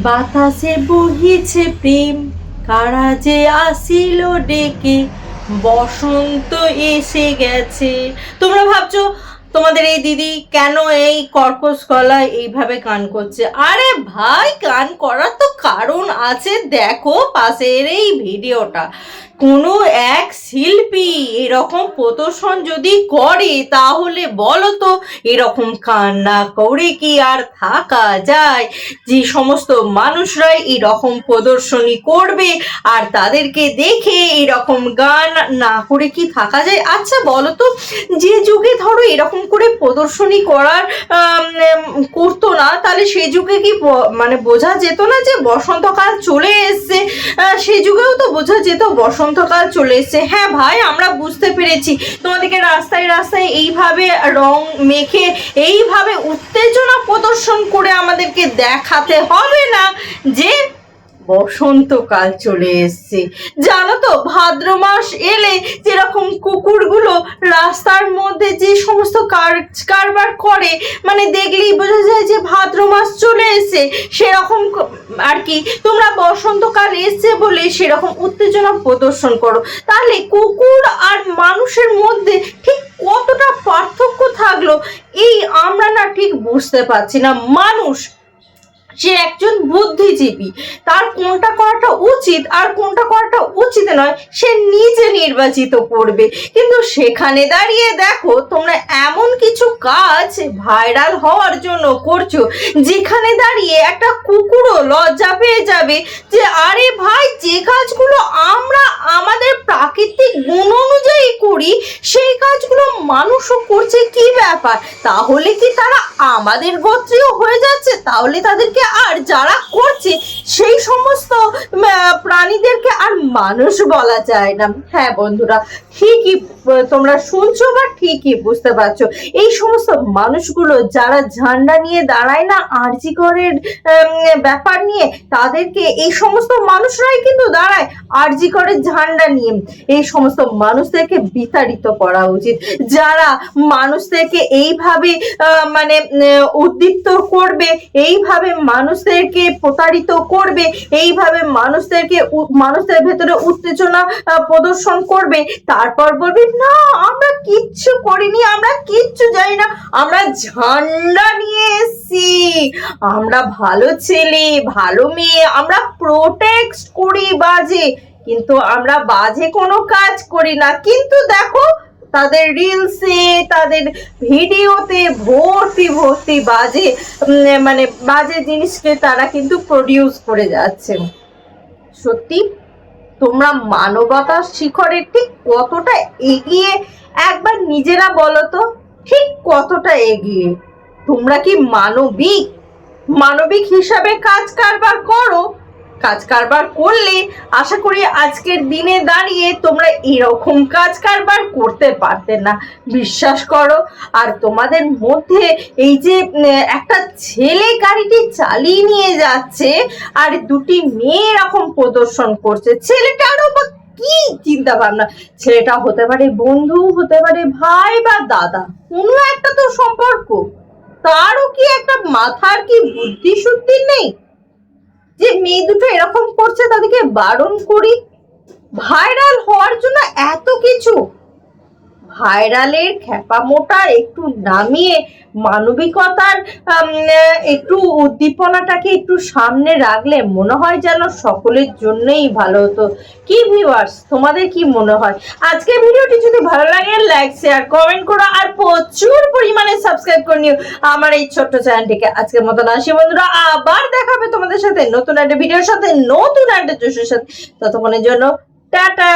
বাতাসে বহিছে প্রেম, কারা যে আসিল ডেকে, বসন্ত এসে গেছে। তোমরা ভাবছ, তোমাদের এই দিদি কেন এই কর্কশ গলায় এইভাবে গান করছে? আরে ভাই, গান করার তো কারণ আছে, দেখো পাশের এই ভিডিওটা। কোনো এক শিল্পী এরকম প্রদর্শন যদি করে, তাহলে বলো তো এরকম কান্না করে কি আর থাকা যায়? যে সমস্ত মানুষরাই এরকম প্রদর্শনী করবে আর তাদেরকে দেখে এরকম গান না করে কি থাকা যায়? আচ্ছা বলো তো যে যুগে ধরো এরকম করে প্রদর্শনী করার করতো না, তাহলে সেই যুগে কি মানে বোঝা যেত না যে বসন্তকাল চলে এসছে? সে যুগেও তো বোঝা যেত বসন্তকাল চলে এসছে। হ্যাঁ ভাই, আমরা বুঝতে পেরেছি। তোমাদেরকে রাস্তায় রাস্তায় এইভাবে রং মেখে, এইভাবে উত্তেজনা প্রদর্শন করে আমাদেরকে দেখাতে হবে না যে বসন্তকাল চলে এসছে। জানো তো, ভাদ্র মাস এলে যেরকম কুকুরগুলো রাস্তার মধ্যে যে সমস্ত কার কারবার করে মানে দেখলেই বোঝা যায় যে ভাদ্র মাস চলে এসে সেরকম আর কি। তোমরা বসন্তকাল এসছে বলে সেরকম উত্তেজনা প্রদর্শন করো। তাহলে কুকুর আর মানুষের মধ্যে ঠিক কতটা পার্থক্য থাকল, এই আমরা না ঠিক বুঝতে পারছি না। মানুষ সে একজন বুদ্ধিজীবী, তার কোনটা করাটা উচিত আর কোনটা করাটা উচিত নয়, সে নিজে নির্বাচিত করবে। কিন্তু সেখানে দাঁড়িয়ে দেখো, তোমরা এমন কিছু কাজ ভাইরাল হওয়ার জন্য করছ, যেখানে দাঁড়িয়ে একটা কুকুরও লজ্জা পেয়ে যাবে যে, আরে ভাই, যে কাজগুলো আমরা আমাদের প্রাকৃতিক গুণ অনুযায়ী করি, সেই কাজগুলো মানুষও করছে, কি ব্যাপার? তাহলে কি তারা আমাদের গোত্রীয় হয়ে যাচ্ছে? তাহলে তাদেরকে আর যারা করছে সেই সমস্ত প্রাণীদেরকে আর মানুষ বলা যায় না। হ্যাঁ বন্ধুরা ঠিকই তোমরা শুনছো বা ঠিকই বুঝতে পারছ। এই সমস্ত মানুষগুলো যারা ঝান্ডা নিয়ে দাঁড়ায় না আরজিকরের ব্যাপার নিয়ে, তাদেরকে এই সমস্ত মানুষরাই কিন্তু দাঁড়ায় আরজিকরের ঝান্ডা নিয়ে। এই সমস্ত মানুষদেরকে বিতাড়িত করা উচিত। যারা মানুষদেরকে এইভাবে মানে উদ্দীপ্ত করবে, এইভাবে মানুষদেরকে প্রতারিত করবে, এইভাবে মানুষদেরকে মানুষদের ভেতরে উত্তেজনা প্রদর্শন করবে তারপর বলবে, না, আমরা কিচ্ছু করিনি, আমরা কিচ্ছু জানি না। আমরা ঝান্ডা নিয়ে এসেছি। আমরা ভালো ছেলে, ভালো মেয়ে, আমরা প্রোটেক্ট করি বাজে। কিন্তু আমরা বাজে কোনো কাজ করি না। কিন্তু দেখো, তাদের রিলসে তাদের ভিডিওতে ভর্তি ভর্তি বাজে মানে বাজে জিনিসকে তারা কিন্তু প্রডিউস করে যাচ্ছে। সত্যি? তোমরা মানবতার শিখরে ঠিক কতটা এগিয়ে, একবার নিজেরা বলো তো, ঠিক কতটা এগিয়ে? তোমরা কি মানবিক? মানবিক হিসাবে কাজ কারবার করো? কাজ কারবার করলে, আশা করি আজকের দিনে দাঁড়িয়ে তোমরা এরকম কাজ কারবার করতে পারতে না। বিশ্বাস করো, আর তোমাদের মধ্যে এই যে একটা ছেলে গাড়িটি চালিয়ে নিয়ে যাচ্ছে, আর দুটি মেয়ে এরকম প্রদর্শন করছে ছেলেটারও বা কি চিন্তা ভাবনা ছেলেটা হতে পারে বন্ধু, হতে পারে ভাই বা দাদা, কোনো একটা তো সম্পর্ক। তারও কি একটা মাথার কি বুদ্ধি শুদ্ধি নেই? যে মেয়ে দুটো এরকম করছে তাদেরকে বারণ করি? ভাইরাল হওয়ার জন্য এত কিছু। ভাইরালের খ্যাপামোটা একটু নামিয়ে মানবিকতার একটু উদ্দীপনাটাকে একটু সামনে রাখলে মনে হয় যেন সকলের জন্যই ভালো হতো। কি ভিউয়ার্স তোমাদের কি মনে হয়? আজকের ভিডিওটি যদি ভালো লাগে লাইক শেয়ার কমেন্ট করো আর প্রচুর পরিমাণে সাবস্ক্রাইব করে নিও আমার এই ছোট্ট চ্যানেলটিকে। আজকের মতন আসি বন্ধুরা, আবার দেখাবে তোমাদের সাথে নতুন একটা ভিডিওর সাথে, নতুন একটা জোশের সাথে। ততক্ষণের জন্য, টাটা!